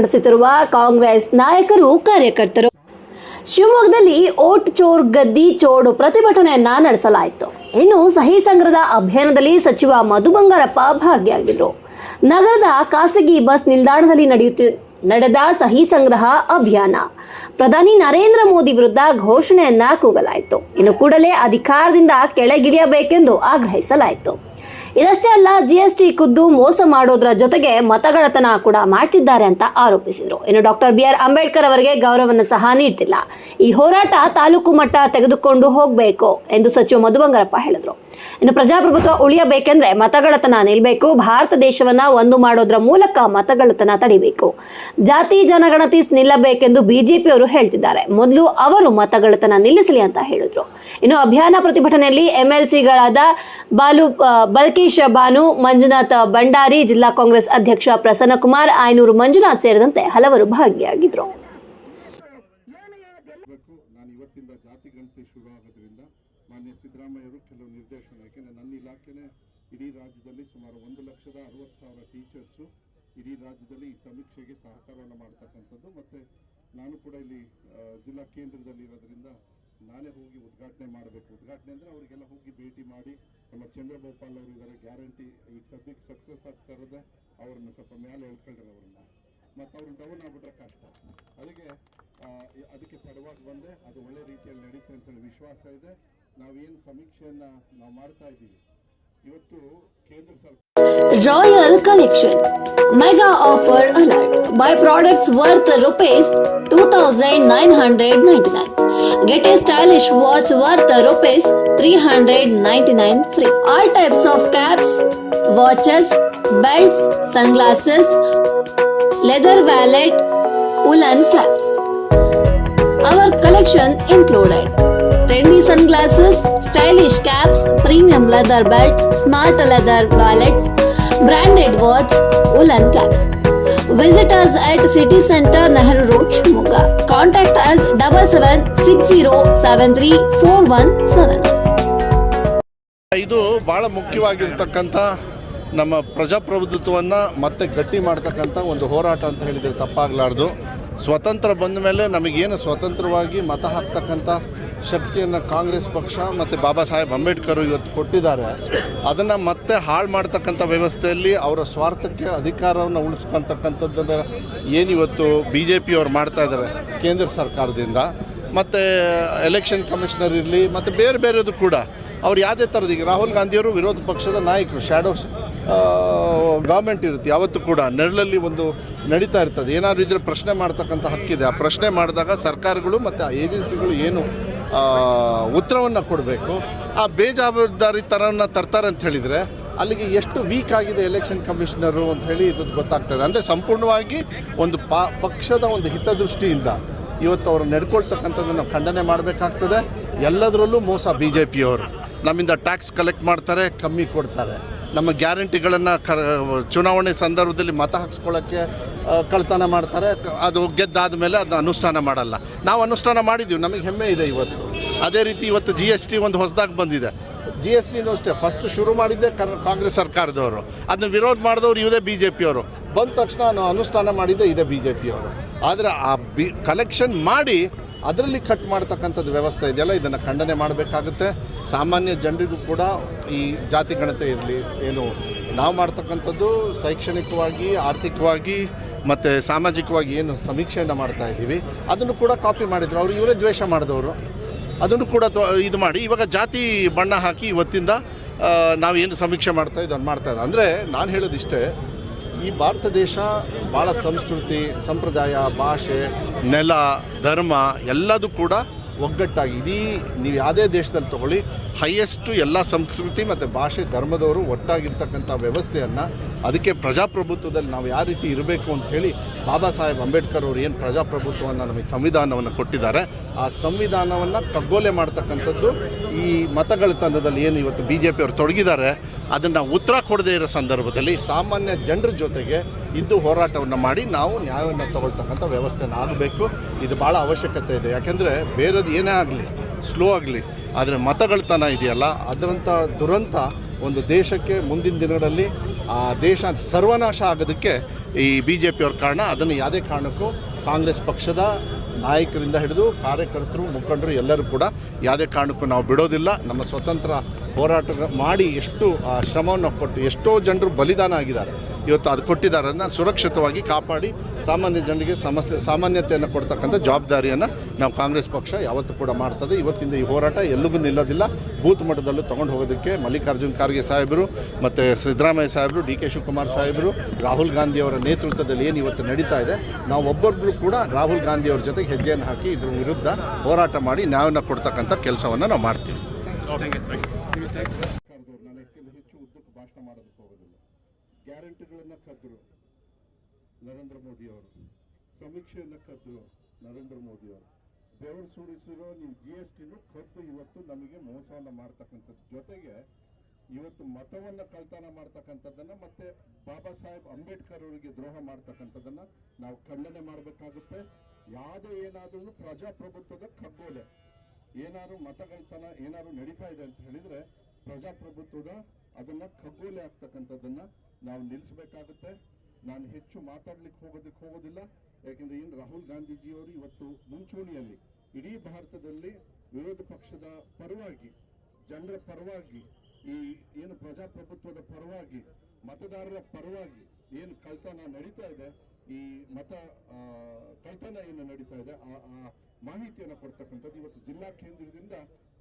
ನಡೆಸುತ್ತಿರುವ ಕಾಂಗ್ರೆಸ್ ನಾಯಕರು ಕಾರ್ಯಕರ್ತರು. ಶಿವಮೊಗ್ಗದಲ್ಲಿ ಓಟ್ ಚೋರ್ ಗದ್ದಿ ಚೋಡು ಪ್ರತಿಭಟನೆಯನ್ನ ನಡೆಸಲಾಯಿತು. ಇನ್ನು ಸಹಿ ಸಂಗ್ರಹದ ಅಭಿಯಾನದಲ್ಲಿ ಸಚಿವ ಮಧು ಬಂಗಾರಪ್ಪ ಭಾಗಿಯಾಗಿದ್ದರು ನಗರದ ಖಾಸಗಿ ಬಸ್ ನಿಲ್ದಾಣದಲ್ಲಿ ನಡೆಯುತ್ತಿ, ನಡೆದ ಸಹಿ ಸಂಗ್ರಹ ಅಭಿಯಾನ. ಪ್ರಧಾನಿ ನರೇಂದ್ರ ಮೋದಿ ವಿರುದ್ಧ ಘೋಷಣೆಯನ್ನ ಕೂಗಲಾಯಿತು. ಇನ್ನು ಕೂಡಲೇ ಅಧಿಕಾರದಿಂದ ಕೆಳಗಿಳಿಯಬೇಕೆಂದು ಆಗ್ರಹಿಸಲಾಯಿತು. ಇದಷ್ಟೇ ಅಲ್ಲ ಜಿಎಸ್ಟಿ ಖುದ್ದು ಮೋಸ ಮಾಡೋದ್ರ ಜೊತೆಗೆ ಮತಗಳತನ ಕೂಡ ಮಾಡ್ತಿದ್ದಾರೆ ಅಂತ ಆರೋಪಿಸಿದರು. ಇನ್ನು ಡಾಕ್ಟರ್ ಬಿ ಆರ್ ಅಂಬೇಡ್ಕರ್ ಅವರಿಗೆ ಗೌರವವನ್ನು ಸಹ ನೀಡ್ತಿಲ್ಲ. ಈ ಹೋರಾಟ ತಾಲೂಕು ಮಟ್ಟ ತೆಗೆದುಕೊಂಡು ಹೋಗಬೇಕು ಎಂದು ಸಚಿವ ಮಧು ಬಂಗಾರಪ್ಪ ಹೇಳಿದರು. ಇನ್ನು ಪ್ರಜಾಪ್ರಭುತ್ವ ಉಳಿಯಬೇಕೆಂದ್ರೆ ಮತಗಳತನ ನಿಲ್ಲಬೇಕು ಭಾರತ ದೇಶವನ್ನ ಒಂದು ಮಾಡೋದ್ರ ಮೂಲಕ ಮತಗಳತನ ತಡಿಬೇಕು. ಜಾತಿ ಜನಗಣತಿ ನಿಲ್ಲಬೇಕೆಂದು ಬಿಜೆಪಿಯವರು ಹೇಳ್ತಿದ್ದಾರೆ. ಮೊದಲು ಅವರು ಮತಗಳತನ ನಿಲ್ಲಿಸಲಿ ಅಂತ ಹೇಳಿದ್ರು. ಇನ್ನು ಅಭಿಯಾನ ಪ್ರತಿಭಟನೆಯಲ್ಲಿ ಎಂಎಲ್ಸಿಗಳಾದ ಬಾಲು ಬಲ್ಕೀಶ್ ಬಾನು, ಮಂಜುನಾಥ್ ಭಂಡಾರಿ, ಜಿಲ್ಲಾ ಕಾಂಗ್ರೆಸ್ ಅಧ್ಯಕ್ಷ ಪ್ರಸನ್ನಕುಮಾರ್, ಆಯನೂರು ಮಂಜುನಾಥ್ ಸೇರಿದಂತೆ ಹಲವರು ಭಾಗಿಯಾಗಿದ್ರು. ಮಾನ್ಯ ಸಿದ್ದರಾಮಯ್ಯವರು ಕೆಲವು ನಿರ್ದೇಶನ ಯಾಕೆಂದರೆ ನನ್ನ ಇಲಾಖೆನೇ ಇಡೀ ರಾಜ್ಯದಲ್ಲಿ ಸುಮಾರು ಒಂದು ಲಕ್ಷದ ಅರವತ್ತು ಸಾವಿರ ಟೀಚರ್ಸು ಇಡೀ ರಾಜ್ಯದಲ್ಲಿ ಈ ಸಮೀಕ್ಷೆಗೆ ಸಹಕಾರವನ್ನು ಮಾಡ್ತಕ್ಕಂಥದ್ದು. ಮತ್ತು ನಾನು ಕೂಡ ಇಲ್ಲಿ ಜಿಲ್ಲಾ ಕೇಂದ್ರದಲ್ಲಿ ಇರೋದರಿಂದ ನಾನೇ ಹೋಗಿ ಉದ್ಘಾಟನೆ ಮಾಡಬೇಕು. ಉದ್ಘಾಟನೆ ಅಂದರೆ ಅವರಿಗೆಲ್ಲ ಹೋಗಿ ಭೇಟಿ ಮಾಡಿ, ನಮ್ಮ ಚಂದ್ರಗೋಪಾಲ್ ಅವರು ಇದ್ದಾರೆ, ಗ್ಯಾರಂಟಿ ಈ ಸದ್ಯಕ್ಕೆ ಸಕ್ಸಸ್ ಆಗ್ತಾ ಇರೋದೇ ಅವ್ರನ್ನ ಸ್ವಲ್ಪ ಮೇಲೆ ಹೇಳ್ಕೊಂಡ್ರೆ ಅವ್ರನ್ನ ಮತ್ತು ಅವ್ರು ಡೌನ್ ಆಗ್ಬಿಟ್ರೆ ಕಷ್ಟ. ಅದಕ್ಕೆ ಅದಕ್ಕೆ ತಡವಾಗಿ ಬಂದೆ. ಅದು ಒಳ್ಳೆ ರೀತಿಯಲ್ಲಿ ನಡೀತೆ ಅಂತೇಳಿ ವಿಶ್ವಾಸ ಇದೆ. ನಾವೇನು ಸಮೀಕ್ಷೆಯನ್ನ ನಾವು ಮಾಡ್ತಾ ಇದ್ದೀವಿ. ಇವತ್ತು ಕೇಂದ್ರ ಸರ್ಕಾರ royal collection mega offer alert buy products worth rupees two thousand nine hundred ninety nine get a stylish watch worth rupees three hundred ninety nine free all types of caps watches belts sunglasses leather wallet woolen caps our collection included. Trendy sunglasses stylish caps premium leather belt smart leather wallets branded watch woollen caps visit us at city centre Nehru road Shivamogga contact us double seven six zero seven three four one seven ಇದು ಬಹಳ ಮುಖ್ಯವಾಗಿರ್ತಕ್ಕಂಥ ನಮ್ಮ ಪ್ರಜಾಪ್ರಭುತ್ವವನ್ನು ಮತ್ತೆ ಗಟ್ಟಿ ಮಾಡ್ತಕ್ಕಂಥ ಒಂದು ಹೋರಾಟ ಅಂತ ಹೇಳಿದರೆ ತಪ್ಪಾಗಲಾರ್ದು. ಸ್ವತಂತ್ರ ಬಂದ ಮೇಲೆ ನಮಗೇನು ಸ್ವತಂತ್ರವಾಗಿ ಮತ ಹಾಕ್ತಕ್ಕಂಥ ಶಕ್ತಿಯನ್ನು ಕಾಂಗ್ರೆಸ್ ಪಕ್ಷ ಮತ್ತು ಬಾಬಾ ಸಾಹೇಬ್ ಅಂಬೇಡ್ಕರ್ ಇವತ್ತು ಕೊಟ್ಟಿದ್ದಾರೆ, ಅದನ್ನು ಮತ್ತೆ ಹಾಳು ಮಾಡ್ತಕ್ಕಂಥ ವ್ಯವಸ್ಥೆಯಲ್ಲಿ ಅವರ ಸ್ವಾರ್ಥಕ್ಕೆ ಅಧಿಕಾರವನ್ನು ಉಳಿಸ್ಕೊತಕ್ಕಂಥದ್ದನ್ನು ಏನಿವತ್ತು ಬಿ ಜೆ ಪಿಯವ್ರು ಮಾಡ್ತಾ ಇದ್ದಾರೆ ಕೇಂದ್ರ ಸರ್ಕಾರದಿಂದ. ಮತ್ತು ಎಲೆಕ್ಷನ್ ಕಮಿಷನರ್ ಇರಲಿ, ಮತ್ತು ಬೇರೆ ಬೇರೆದು ಕೂಡ. ಅವ್ರು ಯಾವುದೇ ಥರದ ಈಗ ರಾಹುಲ್ ಗಾಂಧಿಯವರು ವಿರೋಧ ಪಕ್ಷದ ನಾಯಕರು ಶ್ಯಾಡೋ ಗೌರ್ಮೆಂಟ್ ಇರುತ್ತೆ. ಯಾವತ್ತೂ ಕೂಡ ನೆರಳಲ್ಲಿ ಒಂದು ನಡೀತಾ ಇರ್ತದೆ. ಏನಾದರೂ ಇದ್ರೆ ಪ್ರಶ್ನೆ ಮಾಡ್ತಕ್ಕಂಥ ಹಕ್ಕಿದೆ. ಆ ಪ್ರಶ್ನೆ ಮಾಡಿದಾಗ ಸರ್ಕಾರಗಳು ಮತ್ತು ಆ ಏಜೆನ್ಸಿಗಳು ಏನು ಉತ್ತರವನ್ನು ಕೊಡಬೇಕು. ಆ ಬೇಜವಾಬ್ದಾರಿತನವನ್ನು ತರ್ತಾರೆ ಅಂತ ಹೇಳಿದರೆ ಅಲ್ಲಿಗೆ ಎಷ್ಟು ವೀಕ್ ಆಗಿದೆ ಎಲೆಕ್ಷನ್ ಕಮಿಷನರು ಅಂತ ಹೇಳಿ ಇದು ಗೊತ್ತಾಗ್ತದೆ. ಅಂದರೆ ಸಂಪೂರ್ಣವಾಗಿ ಒಂದು ಪಕ್ಷದ ಒಂದು ಹಿತದೃಷ್ಟಿಯಿಂದ ಇವತ್ತು ಅವರು ನಡ್ಕೊಳ್ತಕ್ಕಂಥದ್ದನ್ನು ಖಂಡನೆ ಮಾಡಬೇಕಾಗ್ತದೆ. ಎಲ್ಲದರಲ್ಲೂ ಮೋಸ ಬಿ ಜೆ ಪಿಯವರು ನಮ್ಮಿಂದ ಟ್ಯಾಕ್ಸ್ ಕಲೆಕ್ಟ್ ಮಾಡ್ತಾರೆ, ಕಮ್ಮಿ ಕೊಡ್ತಾರೆ. ನಮ್ಮ ಗ್ಯಾರಂಟಿಗಳನ್ನು ಕ, ಚುನಾವಣೆ ಸಂದರ್ಭದಲ್ಲಿ ಮತ ಹಾಕ್ಸ್ಕೊಳ್ಳೋಕ್ಕೆ ಕಳ್ತನ ಮಾಡ್ತಾರೆ. ಅದು ಗೆದ್ದಾದ ಮೇಲೆ ಅದನ್ನ ಅನುಷ್ಠಾನ ಮಾಡಲ್ಲ. ನಾವು ಅನುಷ್ಠಾನ ಮಾಡಿದ್ದೀವಿ ನಮಗೆ ಹೆಮ್ಮೆ ಇದೆ ಇವತ್ತು. ಅದೇ ರೀತಿ ಇವತ್ತು ಜಿ ಎಸ್ ಟಿ ಒಂದು ಹೊಸದಾಗಿ ಬಂದಿದೆ. ಜಿ ಎಸ್ ಟಿನೂ ಅಷ್ಟೇ ಫಸ್ಟ್ ಶುರು ಮಾಡಿದ್ದೆ ಕಾಂಗ್ರೆಸ್ ಸರ್ಕಾರದವರು. ಅದನ್ನ ವಿರೋಧ ಮಾಡಿದವರು ಇವುದೇ ಬಿ ಜೆ ಪಿಯವರು ಬಂದ ತಕ್ಷಣ ಅನುಷ್ಠಾನ ಮಾಡಿದ್ದೆ ಇದೇ ಬಿ ಜೆ ಪಿಯವರು ಆದರೆ ಆ ಬಿ ಕಲೆಕ್ಷನ್ ಮಾಡಿ ಅದರಲ್ಲಿ ಕಟ್ ಮಾಡ್ತಕ್ಕಂಥದ್ದು ವ್ಯವಸ್ಥೆ ಇದೆಯಲ್ಲ? ಇದನ್ನು ಖಂಡನೆ ಮಾಡಬೇಕಾಗುತ್ತೆ. ಸಾಮಾನ್ಯ ಜನರಿಗೂ ಕೂಡ ಈ ಜಾತಿ ಗಣತೆ ಇರಲಿ, ಏನು ನಾವು ಮಾಡ್ತಕ್ಕಂಥದ್ದು ಶೈಕ್ಷಣಿಕವಾಗಿ, ಆರ್ಥಿಕವಾಗಿ ಮತ್ತು ಸಾಮಾಜಿಕವಾಗಿ ಏನು ಸಮೀಕ್ಷೆಯನ್ನು ಮಾಡ್ತಾ ಇದ್ದೀವಿ. ಅದನ್ನು ಕೂಡ ಕಾಪಿ ಮಾಡಿದರು. ಅವರು ಇವರೇ ದ್ವೇಷ ಮಾಡಿದವರು. ಅದನ್ನು ಕೂಡ ಇದು ಮಾಡಿ. ಇವಾಗ ಜಾತಿ ಬಣ್ಣ ಹಾಕಿ ಇವತ್ತಿಂದ ನಾವು ಏನು ಸಮೀಕ್ಷೆ ಮಾಡ್ತಾ ಅದು ಮಾಡ್ತಾ ಇದ್ದ ಅಂದರೆ ನಾನು ಹೇಳೋದಿಷ್ಟೇ ಈ ಭಾರತ ದೇಶ ಭಾಳ ಸಂಸ್ಕೃತಿ, ಸಂಪ್ರದಾಯ, ಭಾಷೆ, ನೆಲ, ಧರ್ಮ ಎಲ್ಲದೂ ಕೂಡ ಒಗ್ಗಟ್ಟಾಗಿ, ಇಡೀ ನೀವು ಯಾವುದೇ ದೇಶದಲ್ಲಿ ತಗೊಳ್ಳಿ ಹೈಯೆಸ್ಟು ಎಲ್ಲ ಸಂಸ್ಕೃತಿ ಮತ್ತು ಭಾಷೆ, ಧರ್ಮದವರು ಒಟ್ಟಾಗಿರ್ತಕ್ಕಂಥ ವ್ಯವಸ್ಥೆಯನ್ನು ಅದಕ್ಕೆ ಪ್ರಜಾಪ್ರಭುತ್ವದಲ್ಲಿ ನಾವು ಯಾವ ರೀತಿ ಇರಬೇಕು ಅಂತ ಹೇಳಿ ಬಾಬಾ ಸಾಹೇಬ್ ಅಂಬೇಡ್ಕರ್ ಅವರು ಏನು ಪ್ರಜಾಪ್ರಭುತ್ವವನ್ನು ನಮಗೆ ಸಂವಿಧಾನವನ್ನು ಕೊಟ್ಟಿದ್ದಾರೆ, ಆ ಸಂವಿಧಾನವನ್ನು ಕಗ್ಗೋಲೆ ಮಾಡ್ತಕ್ಕಂಥದ್ದು ಈ ಮತಗಳತನದಲ್ಲಿ ಏನು ಇವತ್ತು ಬಿ ಜೆ ಪಿಯವರು ತೊಡಗಿದ್ದಾರೆ, ಅದನ್ನು ಉತ್ತರ ಕೊಡದೇ ಇರೋ ಸಂದರ್ಭದಲ್ಲಿ ಸಾಮಾನ್ಯ ಜನರ ಜೊತೆಗೆ ಇದ್ದು ಹೋರಾಟವನ್ನು ಮಾಡಿ ನಾವು ನ್ಯಾಯವನ್ನು ತಗೊಳ್ತಕ್ಕಂಥ ವ್ಯವಸ್ಥೆನ ಆಗಬೇಕು. ಇದು ಭಾಳ ಅವಶ್ಯಕತೆ ಇದೆ. ಯಾಕೆಂದರೆ ಬೇರೆದು ಏನೇ ಆಗಲಿ, ಸ್ಲೋ ಆಗಲಿ, ಆದರೆ ಮತಗಳತನ ಇದೆಯಲ್ಲ, ಅದರಂಥ ದುರಂತ ಒಂದು ದೇಶಕ್ಕೆ ಮುಂದಿನ ದಿನಗಳಲ್ಲಿ ಆ ದೇಶ ಸರ್ವನಾಶ ಆಗೋದಕ್ಕೆ ಈ ಬಿ ಜೆ ಪಿಯವ್ರ ಕಾರಣ. ಅದನ್ನು ಯಾವುದೇ ಕಾರಣಕ್ಕೂ ಕಾಂಗ್ರೆಸ್ ಪಕ್ಷದ ನಾಯಕರಿಂದ ಹಿಡಿದು ಕಾರ್ಯಕರ್ತರು, ಮುಖಂಡರು ಎಲ್ಲರೂ ಕೂಡ ಯಾವುದೇ ಕಾರಣಕ್ಕೂ ನಾವು ಬಿಡೋದಿಲ್ಲ. ನಮ್ಮ ಸ್ವತಂತ್ರ ಹೋರಾಟ ಮಾಡಿ ಎಷ್ಟು ಶ್ರಮವನ್ನು ಕೊಟ್ಟು ಎಷ್ಟೋ ಜನರು ಬಲಿದಾನ ಆಗಿದ್ದಾರೆ. ಇವತ್ತು ಅದು ಕೊಟ್ಟಿದ್ದಾರೆ. ಸುರಕ್ಷಿತವಾಗಿ ಕಾಪಾಡಿ ಸಾಮಾನ್ಯ ಜನರಿಗೆ ಸಮಸ್ಯೆ, ಸಾಮಾನ್ಯತೆಯನ್ನು ಕೊಡ್ತಕ್ಕಂಥ ಜವಾಬ್ದಾರಿಯನ್ನು ನಾವು ಕಾಂಗ್ರೆಸ್ ಪಕ್ಷ ಯಾವತ್ತೂ ಕೂಡ ಮಾಡ್ತದೆ. ಇವತ್ತಿಂದ ಈ ಹೋರಾಟ ಎಲ್ಲಿಗೂ ನಿಲ್ಲೋದಿಲ್ಲ. ಬೂತ್ ಮಟ್ಟದಲ್ಲೂ ತೊಗೊಂಡು ಹೋಗೋದಕ್ಕೆ ಮಲ್ಲಿಕಾರ್ಜುನ್ ಖರ್ಗೆ ಸಾಹೇಬರು ಮತ್ತು ಸಿದ್ದರಾಮಯ್ಯ ಸಾಹೇಬರು, ಡಿ ಕೆ ಶಿವಕುಮಾರ್ ಸಾಹೇಬರು, ರಾಹುಲ್ ಗಾಂಧಿಯವರ ನೇತೃತ್ವದಲ್ಲಿ ಏನು ಇವತ್ತು ನಡೀತಾ ಇದೆ, ನಾವು ಒಬ್ಬೊಬ್ಬರು ಕೂಡ ರಾಹುಲ್ ಗಾಂಧಿಯವ್ರ ಜೊತೆಗೆ ಹೆಜ್ಜೆಯನ್ನು ಹಾಕಿ ಇದ್ರ ವಿರುದ್ಧ ಹೋರಾಟ ಮಾಡಿ ನ್ಯಾಯವನ್ನು ಕೊಡ್ತಕ್ಕಂಥ ಕೆಲಸವನ್ನು ನಾವು ಮಾಡ್ತೀವಿ. ಹೆಚ್ಚು ಭಾಷಣ ಮಾಡೋದಕ್ಕೆ ಹೋಗೋದಿಲ್ಲ ಗ್ಯಾರಂಟಿಗಳನ್ನು ಕದ್ದರು ನರೇಂದ್ರ ಮೋದಿಯವರು ಸಮೀಕ್ಷೆಯನ್ನು ಕದ್ದರು ನರೇಂದ್ರ ಮೋದಿಯವರು ಬೆವರು ಸುಡಿಸಿರೋ ನೀವು ಜಿ ಎಸ್ ಟಿನೂ ಕದ್ದು ಇವತ್ತು ನಮಗೆ ಮೋಸವನ್ನು ಮಾಡ್ತಕ್ಕಂಥದ್ದು. ಜೊತೆಗೆ ಇವತ್ತು ಮತವನ್ನು ಕಳ್ತನ ಮಾಡ್ತಕ್ಕಂಥದ್ದನ್ನು ಮತ್ತು ಬಾಬಾ ಸಾಹೇಬ್ ಅಂಬೇಡ್ಕರ್ ಅವರಿಗೆ ದ್ರೋಹ ಮಾಡ್ತಕ್ಕಂಥದ್ದನ್ನು ನಾವು ಖಂಡನೆ ಮಾಡಬೇಕಾಗುತ್ತೆ. ಯಾವುದೇ ಏನಾದ್ರೂ ಪ್ರಜಾಪ್ರಭುತ್ವದ ಕಗ್ಗೋಲೆ ಏನಾದ್ರು ಮತಗಳ್ತನ ಏನಾದ್ರು ನಡೀತಾ ಇದೆ ಅಂತ ಹೇಳಿದರೆ ಪ್ರಜಾಪ್ರಭುತ್ವದ ಅದನ್ನು ಕಗ್ಗೋಲೆ ಆಗ್ತಕ್ಕಂಥದ್ದನ್ನ ನಾವು ನಿಲ್ಲಿಸಬೇಕಾಗುತ್ತೆ ನಾನು ಹೆಚ್ಚು ಮಾತಾಡ್ಲಿಕ್ಕೆ ಹೋಗೋದಕ್ಕೆ ಹೋಗೋದಿಲ್ಲ. ಯಾಕೆಂದ್ರೆ ಏನು ರಾಹುಲ್ ಗಾಂಧೀಜಿಯವರು ಇವತ್ತು ಮುಂಚೂಣಿಯಲ್ಲಿ ಇಡೀ ಭಾರತದಲ್ಲಿ ವಿರೋಧ ಪಕ್ಷದ ಪರವಾಗಿ, ಜನರ ಪರವಾಗಿ, ಈ ಏನು ಪ್ರಜಾಪ್ರಭುತ್ವದ ಪರವಾಗಿ, ಮತದಾರರ ಪರವಾಗಿ ಏನು ಕಳ್ತನ ನಡೀತಾ ಇದೆ, ಈ ಮತ ಕಳ್ತನ ಏನು ನಡೀತಾ ಇದೆ ಆ ಮಾಹಿತಿಯನ್ನು ಕೊಡ್ತಕ್ಕಂಥದ್ದು ಇವತ್ತು ಜಿಲ್ಲಾ ಕೇಂದ್ರದಿಂದ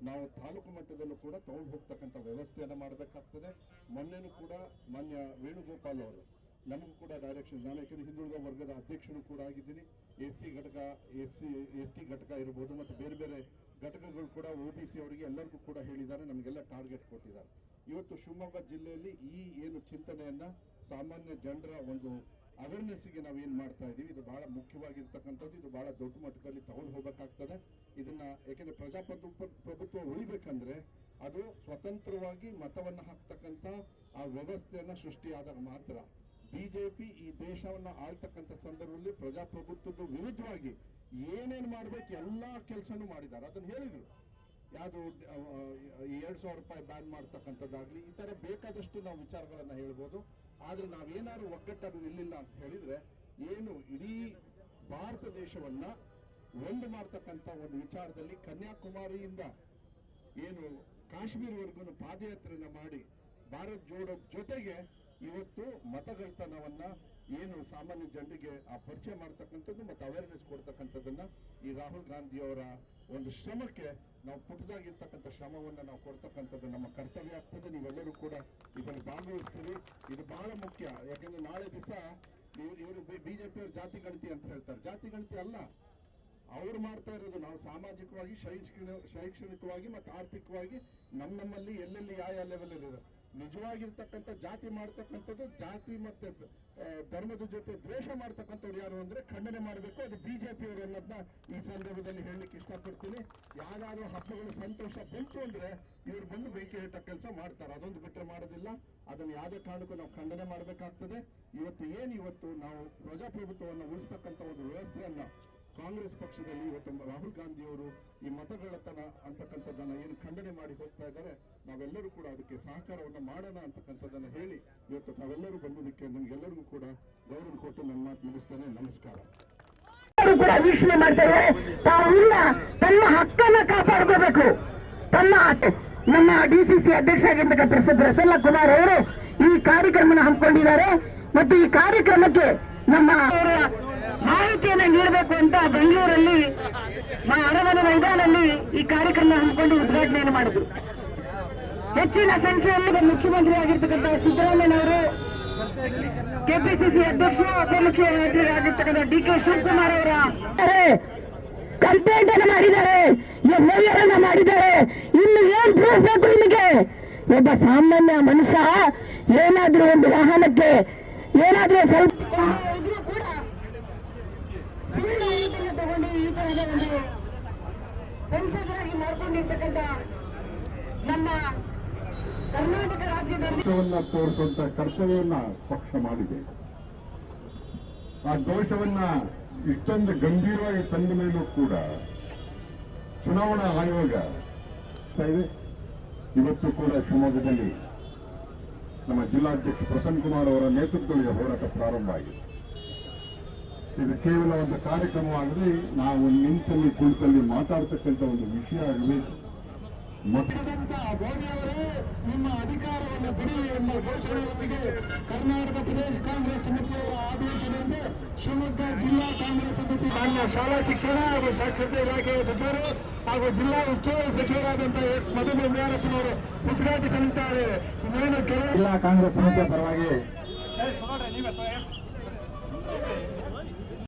ನಾವು ತಾಲೂಕು ಮಟ್ಟದಲ್ಲೂ ಕೂಡ ತಗೊಂಡು ಹೋಗ್ತಕ್ಕಂಥ ವ್ಯವಸ್ಥೆಯನ್ನು ಮಾಡಬೇಕಾಗ್ತದೆ. ಮೊನ್ನೆನೂ ಕೂಡ ಮಾನ್ಯ ವೇಣುಗೋಪಾಲ್ ಅವರು ನಮಗೂ ಕೂಡ ಡೈರೆಕ್ಷನ್ ನಾನು ಯಾಕೆಂದರೆ ಹಿಂದುಳಿದ ವರ್ಗದ ಅಧ್ಯಕ್ಷರು ಕೂಡ ಆಗಿದ್ದೀನಿ. ಎಸ್ ಸಿ ಘಟಕ ಎಸ್ ಸಿ ಎಸ್ ಟಿ ಘಟಕ ಇರ್ಬೋದು ಮತ್ತು ಬೇರೆ ಬೇರೆ ಘಟಕಗಳು ಕೂಡ ಒ ಬಿ ಸಿ ಅವರಿಗೆ ಎಲ್ಲರಿಗೂ ಕೂಡ ಹೇಳಿದ್ದಾರೆ. ನಮಗೆಲ್ಲ ಟಾರ್ಗೆಟ್ ಕೊಟ್ಟಿದ್ದಾರೆ. ಇವತ್ತು ಶಿವಮೊಗ್ಗ ಜಿಲ್ಲೆಯಲ್ಲಿ ಈ ಏನು ಚಿಂತನೆಯನ್ನು ಸಾಮಾನ್ಯ ಜನರ ಒಂದು ಅವೇರ್ನೆಸ್ಗೆ ನಾವು ಏನು ಮಾಡ್ತಾ ಇದ್ದೀವಿ ಇದು ಭಾಳ ಮುಖ್ಯವಾಗಿರ್ತಕ್ಕಂಥದ್ದು. ಇದು ಭಾಳ ದೊಡ್ಡ ಮಟ್ಟದಲ್ಲಿ ತಗೊಂಡು ಹೋಗಬೇಕಾಗ್ತದೆ. ಇದನ್ನು ಯಾಕೆಂದರೆ ಪ್ರಜಾಪ್ರಭುತ್ವ, ಪ್ರಭುತ್ವ ಉಳಿಬೇಕಂದ್ರೆ ಅದು ಸ್ವತಂತ್ರವಾಗಿ ಮತವನ್ನು ಹಾಕ್ತಕ್ಕಂಥ ಆ ವ್ಯವಸ್ಥೆಯನ್ನು ಸೃಷ್ಟಿಯಾದಾಗ ಮಾತ್ರ. ಬಿಜೆಪಿ ಈ ದೇಶವನ್ನ ಆಳ್ತಕ್ಕಂಥ ಸಂದರ್ಭದಲ್ಲಿ ಪ್ರಜಾಪ್ರಭುತ್ವದ ವಿರುದ್ಧವಾಗಿ ಏನೇನು ಮಾಡ್ಬೇಕು ಎಲ್ಲಾ ಕೆಲಸನೂ ಮಾಡಿದ್ದಾರೆ. ಅದನ್ನ ಹೇಳಿದರು. ಯಾವುದು ಎರಡು ಸಾವಿರ ರೂಪಾಯಿ ಬ್ಯಾನ್ ಮಾಡ್ತಕ್ಕಂಥದ್ದಾಗಲಿ, ಈ ತರ ಬೇಕಾದಷ್ಟು ನಾವು ವಿಚಾರಗಳನ್ನು ಹೇಳ್ಬೋದು. ಆದರೆ ನಾವೇನಾದ್ರು ಒಗ್ಗಟ್ಟಾಗಿ ನಿಲ್ಲಿಲ್ಲ ಅಂತ ಹೇಳಿದ್ರೆ ಏನು ಇಡೀ ಭಾರತ ದೇಶವನ್ನ ಒಂದು ಮಾಡ್ತಕ್ಕಂಥ ಒಂದು ವಿಚಾರದಲ್ಲಿ ಕನ್ಯಾಕುಮಾರಿಯಿಂದ ಏನು ಕಾಶ್ಮೀರವರೆಗೂ ಪಾದಯಾತ್ರೆನ ಮಾಡಿ ಭಾರತ್ ಜೋಡೋ ಜೊತೆಗೆ ಇವತ್ತು ಮತಗಳ್ತನವನ್ನ ಏನು ಸಾಮಾನ್ಯ ಜನರಿಗೆ ಆ ಪರಿಚಯ ಮಾಡ್ತಕ್ಕಂಥದ್ದು ಮತ್ತು ಅವೇರ್ನೆಸ್ ಕೊಡ್ತಕ್ಕಂಥದ್ದನ್ನ ಈ ರಾಹುಲ್ ಗಾಂಧಿಯವರ ಒಂದು ಶ್ರಮಕ್ಕೆ ನಾವು ಪುಟ್ಟದಾಗಿರ್ತಕ್ಕಂಥ ಶ್ರಮವನ್ನು ನಾವು ಕೊಡ್ತಕ್ಕಂಥದ್ದು ನಮ್ಮ ಕರ್ತವ್ಯ ಆಗ್ತದೆ. ನೀವೆಲ್ಲರೂ ಕೂಡ ಇದನ್ನು ಭಾಗವಹಿಸ್ತೀರಿ. ಇದು ಬಹಳ ಮುಖ್ಯ. ಯಾಕೆಂದ್ರೆ ನಾಳೆ ದಿವಸ ಇವರು ಬಿಜೆಪಿಯವರು ಜಾತಿ ಗಣತಿ ಅಂತ ಹೇಳ್ತಾರೆ. ಜಾತಿ ಗಣತಿ ಅಲ್ಲ. ಅವ್ರು ಮಾಡ್ತಾ ಇರೋದು ನಾವು ಸಾಮಾಜಿಕವಾಗಿ, ಶೈಕ್ಷಣಿಕ ಶೈಕ್ಷಣಿಕವಾಗಿ ಮತ್ತು ಆರ್ಥಿಕವಾಗಿ ನಮ್ಮ ನಮ್ಮಲ್ಲಿ ಎಲ್ಲೆಲ್ಲಿ ಯಾವ ಯಾವ ಲೆವೆಲ್ ಇರೋದು ನಿಜವಾಗಿರ್ತಕ್ಕಂಥ ಜಾತಿ ಮಾಡ್ತಕ್ಕಂಥದ್ದು ಜಾತಿ ಮತ್ತೆ ಧರ್ಮದ ಜೊತೆ ದ್ವೇಷ ಮಾಡ್ತಕ್ಕಂಥವ್ರು ಯಾರು ಅಂದ್ರೆ ಖಂಡನೆ ಮಾಡಬೇಕು, ಅದು ಬಿಜೆಪಿ ಅವರು ಅನ್ನೋದನ್ನ ಈ ಸಂದರ್ಭದಲ್ಲಿ ಹೇಳಲಿಕ್ಕೆ ಇಷ್ಟಪಡ್ತೀನಿ. ಯಾವ್ದಾದ್ರು ಹಬ್ಬಗಳು ಸಂತೋಷ ಬಂತು ಅಂದ್ರೆ ಇವ್ರು ಬಂದು ಬೆಂಕಿ ಇಟ್ಟ ಕೆಲಸ ಮಾಡ್ತಾರೆ. ಅದೊಂದು ಬಿಟ್ಟರೆ ಮಾಡೋದಿಲ್ಲ. ಅದನ್ನು ಯಾವುದೇ ಕಾರಣಕ್ಕೂ ನಾವು ಖಂಡನೆ ಮಾಡಬೇಕಾಗ್ತದೆ. ಇವತ್ತು ಏನು ಇವತ್ತು ನಾವು ಪ್ರಜಾಪ್ರಭುತ್ವವನ್ನು ಉಳಿಸ್ತಕ್ಕಂಥ ಒಂದು ವ್ಯವಸ್ಥೆಯನ್ನ ಕಾಂಗ್ರೆಸ್ ಪಕ್ಷದಲ್ಲಿ ಇವತ್ತು ರಾಹುಲ್ ಗಾಂಧಿ ಅವರು ಈ ಮತಗಳತನ ಅಂತಕ್ಕಂಥದ್ದನ್ನು ಏನು ಖಂಡನೆ ಮಾಡಿ ಹೋಗ್ತಾ ಇದ್ದಾರೆ, ನಾವೆಲ್ಲರೂ ಕೂಡ ಅದಕ್ಕೆ ಸಹಕಾರವನ್ನು ಮಾಡೋಣ ಅಂತಕ್ಕಂಥದ್ದನ್ನು ಹೇಳಿ ಇವತ್ತು ತಾವೆಲ್ಲರೂ ಬಂದಿದ್ದಕ್ಕೆ ನಮಗೆಲ್ಲರಿಗೂ ಕೂಡ ಗೌರವ ಕೊಟ್ಟು ನನ್ನ ಮಾತು ಮುಗಿಸ್ತೇನೆ. ನಮಸ್ಕಾರ. ಕೂಡ ವೀಕ್ಷಣೆ ಮಾಡ್ತೇವೆ ತಾವಿಲ್ಲ, ತನ್ನ ಹಕ್ಕನ್ನ ಕಾಪಾಡ್ಕೋಬೇಕು. ತನ್ನ ನಮ್ಮ ಡಿ ಸಿ ಸಿ ಅಧ್ಯಕ್ಷ ಆಗಿರ್ತಕ್ಕಂಥ ಪ್ರಸ- ಪ್ರಸನ್ನ ಕುಮಾರ್ ಅವರು ಈ ಕಾರ್ಯಕ್ರಮನ ಹಮ್ಮಿಕೊಂಡಿದ್ದಾರೆ. ಮತ್ತು ಈ ಕಾರ್ಯಕ್ರಮಕ್ಕೆ ನಮ್ಮ ಮಾಹಿತಿಯನ್ನ ನೀಡಬೇಕು ಅಂತ ಬೆಂಗಳೂರಲ್ಲಿ ಅರಮನೆ ಮೈದಾನಲ್ಲಿ ಈ ಕಾರ್ಯಕ್ರಮ ಹಮ್ಮಿಕೊಂಡು ಉದ್ಘಾಟನೆಯನ್ನು ಮಾಡಿದ್ರು. ಹೆಚ್ಚಿನ ಸಂಖ್ಯೆಯಲ್ಲಿ ಮುಖ್ಯಮಂತ್ರಿ ಆಗಿರ್ತಕ್ಕಂಥ ಸಿದ್ದರಾಮಯ್ಯನವರು ಕೆಪಿಸಿಸಿ ಅಧ್ಯಕ್ಷರು ಉಪಮುಖ್ಯಮಂತ್ರಿ ಆಗಿರ್ತಕ್ಕಂಥ ಡಿ ಕೆ ಶಿವಕುಮಾರ್ ಅವರ ಕಂಪ್ಲೇಂಟ್ ಅನ್ನು ಮಾಡಿದ್ದಾರೆ. ಎಫ್ಐಆರ್ ಅನ್ನ ಮಾಡಿದ್ದಾರೆ. ಇನ್ನು ಏನ್ ಪ್ರೂಫ್ ಬೇಕು ನಿಮಗೆ? ಒಬ್ಬ ಸಾಮಾನ್ಯ ಮನುಷ್ಯ ಏನಾದ್ರೂ ಒಂದು ವಾಹನಕ್ಕೆ ಏನಾದ್ರೂ ಸ್ವಲ್ಪ ಇದ್ರೂ ಕೂಡ ಸುಳ್ಳು ಮಾಹಿತಿಯನ್ನು ತಗೊಂಡು ಈ ತರಹದ ಒಂದು ಸಂಸದರಾಗಿ ಮಾಡ್ಕೊಂಡಿರ್ತಕ್ಕಂಥ ನಮ್ಮ ಕರ್ನಾಟಕ ರಾಜ್ಯದಲ್ಲಿ ತೋರಿಸುವಂತ ಕರ್ತವ್ಯವನ್ನ ಪಕ್ಷ ಮಾಡಿದೆ. ಆ ದೋಷವನ್ನ ಇಷ್ಟೊಂದು ಗಂಭೀರವಾಗಿ ತಂದ ಮೇಲೂ ಕೂಡ ಚುನಾವಣಾ ಆಯೋಗ ಇದೆ. ಇವತ್ತು ಕೂಡ ಶಿವಮೊಗ್ಗದಲ್ಲಿ ನಮ್ಮ ಜಿಲ್ಲಾಧ್ಯಕ್ಷ ಪ್ರಸನ್ನ ಕುಮಾರ್ ಅವರ ನೇತೃತ್ವದಲ್ಲಿ ಹೋರಾಟ ಪ್ರಾರಂಭ ಆಗಿದೆ. ಇದು ಕೇವಲ ಒಂದು ಕಾರ್ಯಕ್ರಮವಾಗದೆ ನಾವು ನಿಂತಲ್ಲಿ ಕುಳಿತಲ್ಲಿ ಮಾತಾಡ್ತಕ್ಕಂಥ ಒಂದು ವಿಷಯ ಆಗಬೇಕು. ಮಟ್ಟದಂತ ಮೋದಿಯವರೇ ನಿಮ್ಮ ಅಧಿಕಾರವನ್ನು ಬಿಡಿ ಎಂಬ ಘೋಷಣೆಯೊಂದಿಗೆ ಕರ್ನಾಟಕ ಪ್ರದೇಶ ಕಾಂಗ್ರೆಸ್ ಸಮಿತಿಯವರ ಆದೇಶದಂತೆ ಶಿವಮೊಗ್ಗ ಜಿಲ್ಲಾ ಕಾಂಗ್ರೆಸ್ ಸಮಿತಿ ಮಾನ್ಯ ಶಾಲಾ ಶಿಕ್ಷಣ ಹಾಗೂ ಸಾಕ್ಷರತೆ ಇಲಾಖೆಯ ಸಚಿವರು ಹಾಗೂ ಜಿಲ್ಲಾ ಉಸ್ತುವಾರಿ ಸಚಿವರಾದಂತಹ ಎಸ್ ಮಧು ಬಂಗಾರಪ್ಪನವರು ಉದ್ಘಾಟಿಸಲಿದ್ದಾರೆ. ಜಿಲ್ಲಾ ಕಾಂಗ್ರೆಸ್ ಸಮಿತಿಯ ಪರವಾಗಿ